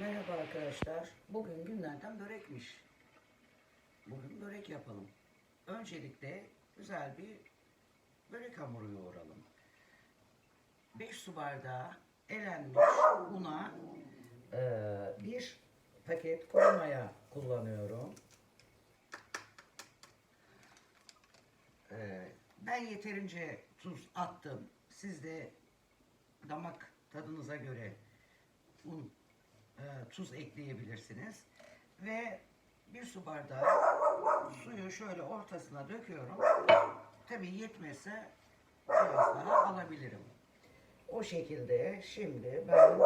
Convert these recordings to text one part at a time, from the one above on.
Merhaba arkadaşlar. Bugün günlerden börekmiş. Bugün börek yapalım. Öncelikle güzel bir börek hamuru yoğuralım. 5 su bardağı elenmiş una eee, bir paket kuru maya kullanıyorum. Eee, ben yeterince tuz attım. Siz de damak tadınıza göre un, e, tuz ekleyebilirsiniz. Ve bir su bardağı suyu şöyle ortasına döküyorum. Tabii yetmezse biraz daha alabilirim. O şekilde şimdi ben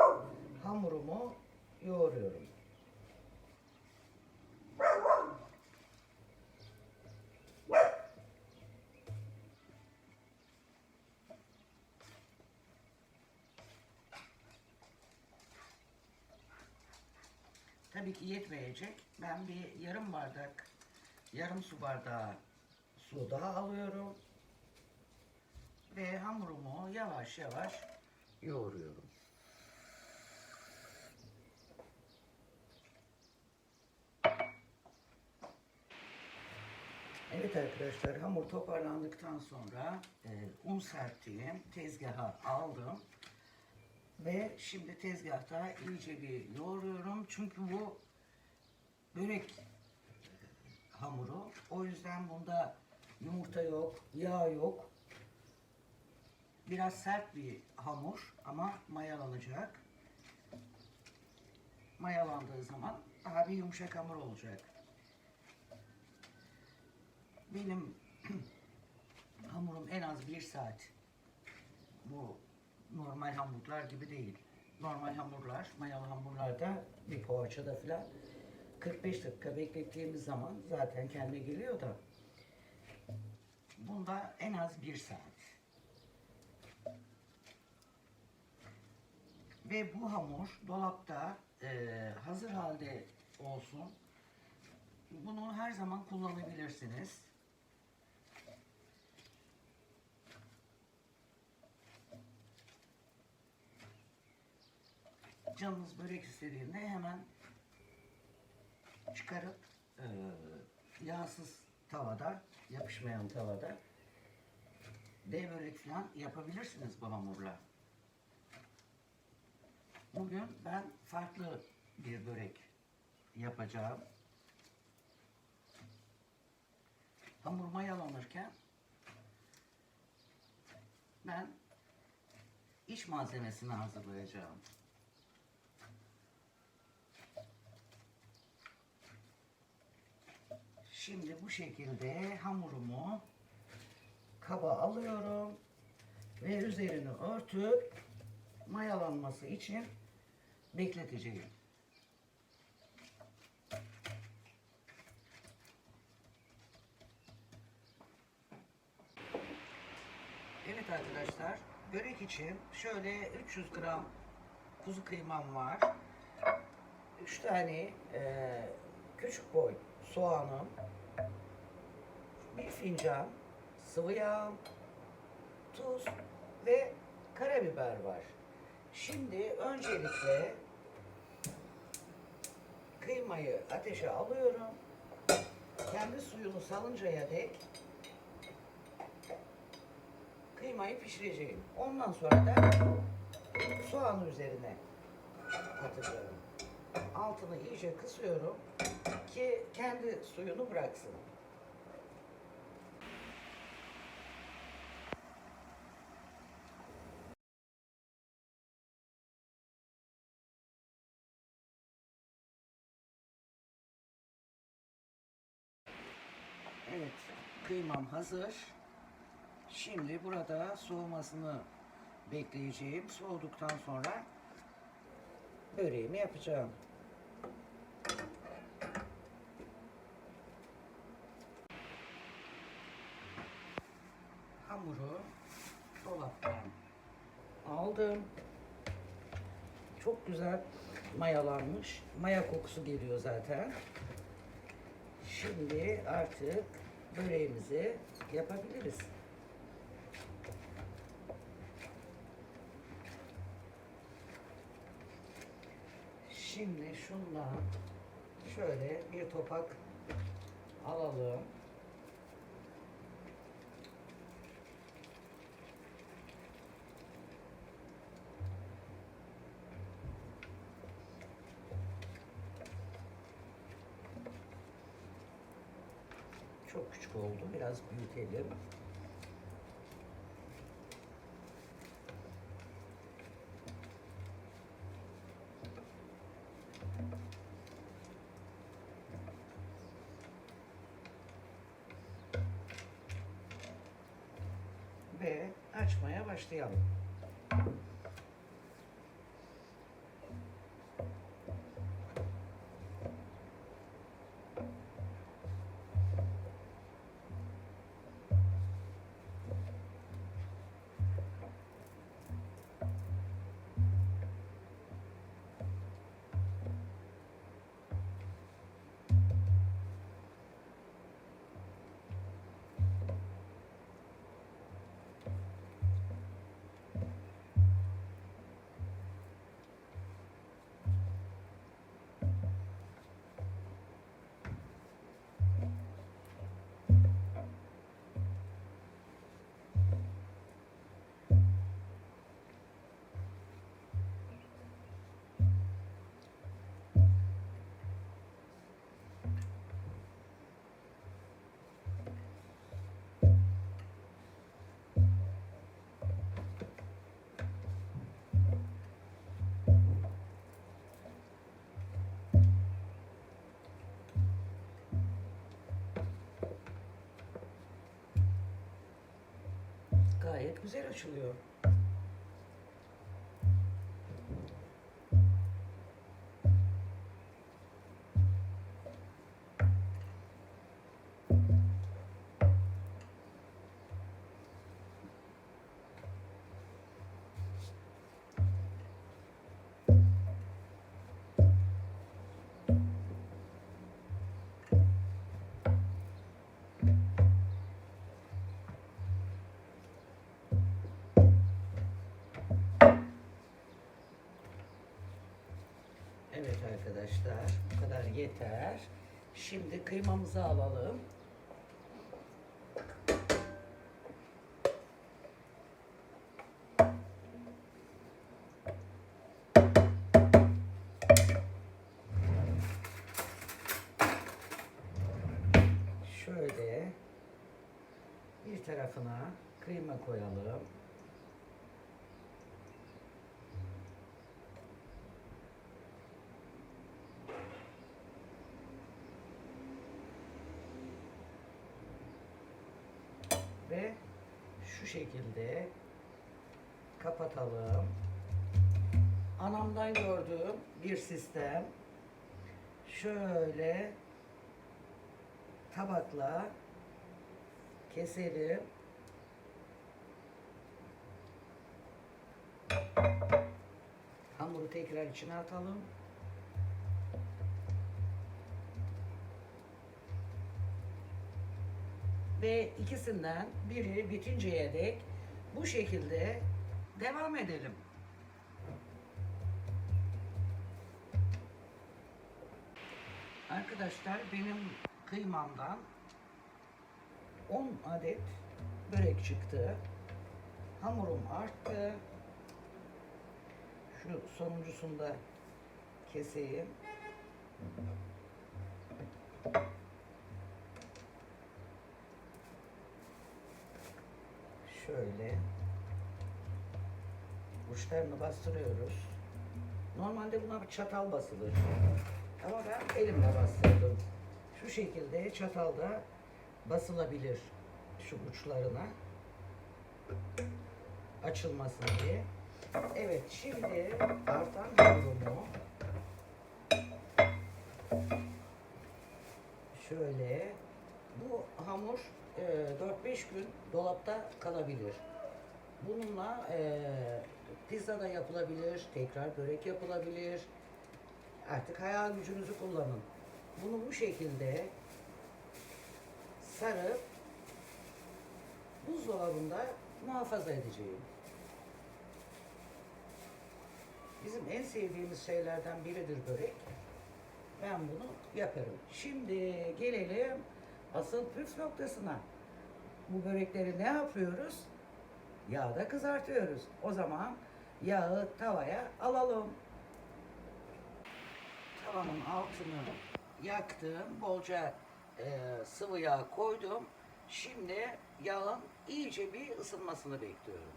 hamurumu yoğuruyorum. Tabii ki yetmeyecek. Ben bir yarım bardak, yarım su bardağı su daha alıyorum. Ve hamurumu yavaş yavaş yoğuruyorum. Evet arkadaşlar hamur toparlandıktan sonra e, un serptiğim tezgaha aldım. Ve şimdi tezgahta iyice bir yoğuruyorum. Çünkü bu börek hamuru. O yüzden bunda yumurta yok, yağ yok. Biraz sert bir hamur ama mayalanacak. Mayalandığı zaman daha bir yumuşak hamur olacak. Benim hamurum en az bir saat bu normal hamurlar gibi değil. Normal hamurlar, mayalı hamurlarda bir poğaçada falan 45 dakika beklettiğimiz zaman zaten kendi geliyor da bunda en az bir saat. Ve bu hamur dolapta eee, hazır halde olsun. Bunu her zaman kullanabilirsiniz. Canınız börek istediğinde hemen çıkarıp eee, yağsız tavada, yapışmayan tavada dev börek falan yapabilirsiniz bu hamurla. Bugün ben farklı bir börek yapacağım. Hamur mayalanırken ben iç malzemesini hazırlayacağım. Şimdi bu şekilde hamurumu kaba alıyorum ve üzerini örtüp mayalanması için bekleteceğim. Evet arkadaşlar, börek için şöyle 300 gram kuzu kıymam var. 3 tane eee, küçük boy soğanım, bir fincan sıvı yağ, tuz ve karabiber var. Şimdi öncelikle kıymayı ateşe alıyorum. Kendi suyunu salıncaya dek kıymayı pişireceğim. Ondan sonra da soğanı üzerine atacağım. Altını iyice kısıyorum ki kendi suyunu bıraksın. Evet, kıymam hazır. Şimdi burada soğumasını bekleyeceğim. Soğuduktan sonra böreğimi yapacağım. Hamuru dolaptan aldım. Çok güzel mayalanmış. Maya kokusu geliyor zaten. Şimdi artık böreğimizi yapabiliriz. Şimdi şundan şöyle bir topak Çok küçük oldu. Biraz büyütelim. Ve açmaya başlayalım. Güzel açılıyor. Arkadaşlar bu kadar yeter. Şimdi kıymamızı alalım. Şöyle bir tarafına kıyma koyalım. Ve şu şekilde kapatalım. Anamdan gördüğüm bir sistem. Şöyle tabakla keselim. Hamuru tekrar içine atalım. Ve ikisinden biri bitinceye dek bu şekilde devam edelim. Arkadaşlar benim kıymamdan 10 adet börek çıktı. Hamurum arttı. Şu sonuncusunu da keseyim. Şöyle uçlarını bastırıyoruz. Normalde buna bir çatal basılır. Ama ben elimle bastırdım. Şu şekilde çatalda basılabilir şu uçlarına açılmasın diye. Evet şimdi artan hamurumu şöyle bu hamur e, 4-5 gün dolapta kalabilir. Bununla e, pizza da yapılabilir, tekrar börek yapılabilir. Artık hayal gücünüzü kullanın. Bunu bu şekilde sarıp buzdolabında muhafaza edeceğim. Bizim en sevdiğimiz şeylerden biridir börek. Ben bunu yaparım. Şimdi gelelim asıl püf noktasına. Bu börekleri ne yapıyoruz? Yağda kızartıyoruz. O zaman yağı tavaya alalım. Tavanın altını yaktım. Bolca e, sıvı yağ koydum. Şimdi yağın iyice bir ısınmasını bekliyorum.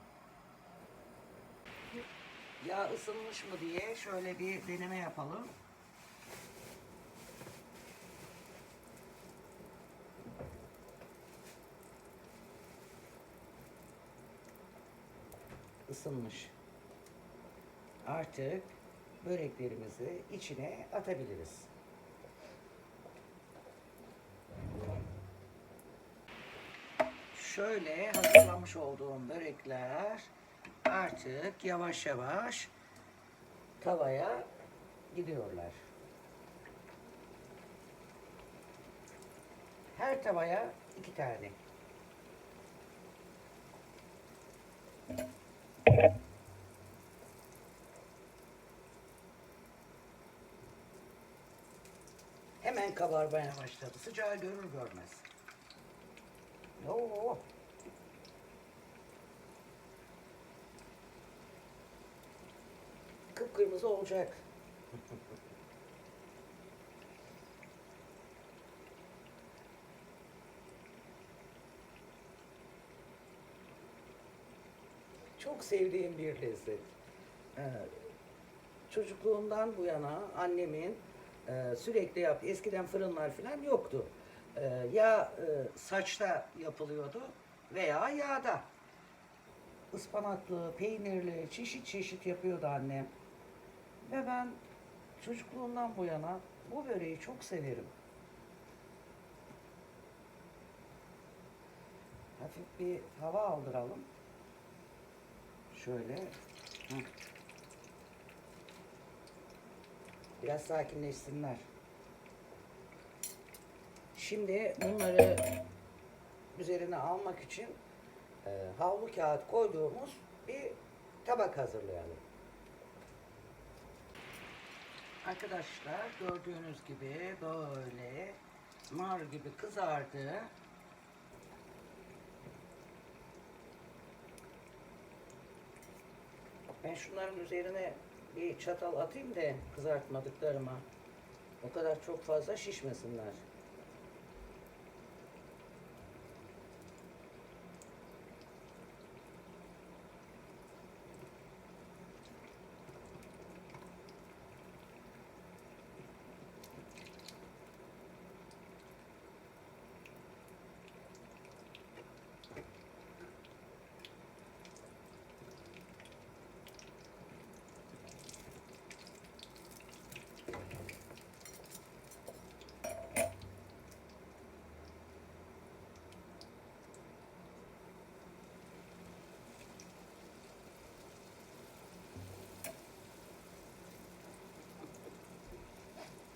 Yağ ısınmış mı diye şöyle bir deneme yapalım. Isınmış. Artık böreklerimizi içine atabiliriz. Şöyle hazırlamış olduğum börekler artık yavaş yavaş tavaya gidiyorlar. Her tavaya iki tane. Hemen kabarmaya başladı. Sıcağı görür görmez. Oo. Kıpkırmızı olacak. Çok sevdiğim bir lezzet. Ee, çocukluğumdan bu yana annemin e, sürekli yap. Eskiden fırınlar falan yoktu. Ee, ya e, saçta yapılıyordu veya yağda. Ispanaklı, peynirli, çeşit çeşit yapıyordu annem. Ve ben çocukluğumdan bu yana bu böreği çok severim. Hafif bir hava aldıralım. Şöyle. Hı. Biraz sakinleşsinler. Şimdi bunları üzerine almak için e, havlu kağıt koyduğumuz bir tabak hazırlayalım. Arkadaşlar gördüğünüz gibi böyle nar gibi kızardı. Ben şunların üzerine bir çatal atayım da kızartmadıklarıma. O kadar çok fazla şişmesinler.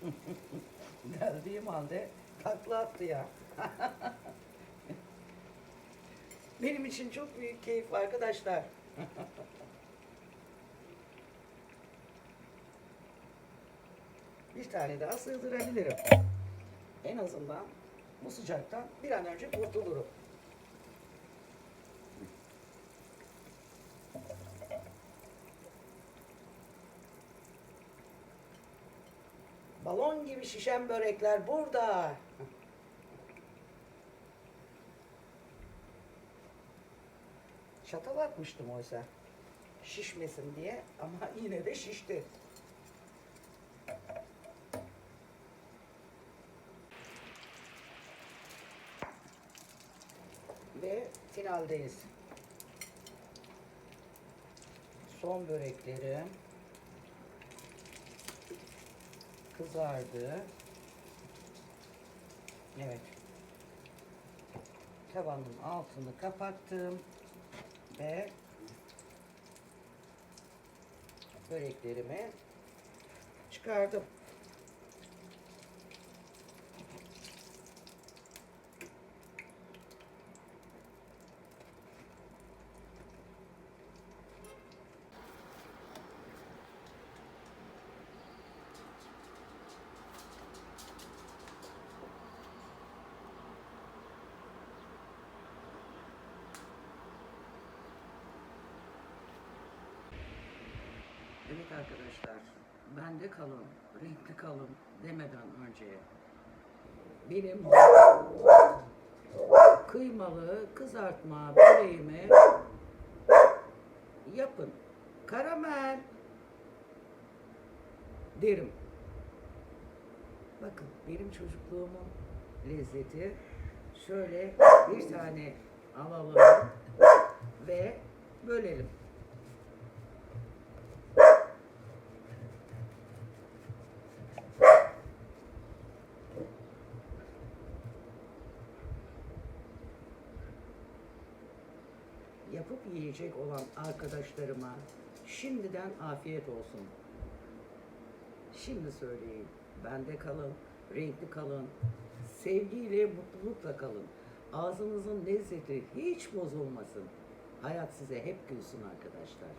Geldiğim halde takla attı ya. Benim için çok büyük keyif arkadaşlar. Bir tane daha sığdırabilirim. En azından bu sıcaktan bir an önce kurtulurum. Gibi şişen börekler burada. Çatal atmıştım oysa. Şişmesin diye ama yine de şişti. Ve finaldeyiz. Son böreklerim kızardı. Evet. Tavanın altını kapattım ve böreklerimi çıkardım. Arkadaşlar, bende kalın, renkli kalın demeden önce benim kıymalı kızartma böreğimi yapın. Karamel derim. Bakın benim çocukluğumun lezzeti şöyle bir tane alalım ve bölelim. Yapıp yiyecek olan arkadaşlarıma şimdiden afiyet olsun. Şimdi söyleyeyim. Bende kalın, renkli kalın, sevgiyle, mutlulukla kalın. Ağzınızın lezzeti hiç bozulmasın. Hayat size hep gülsün arkadaşlar.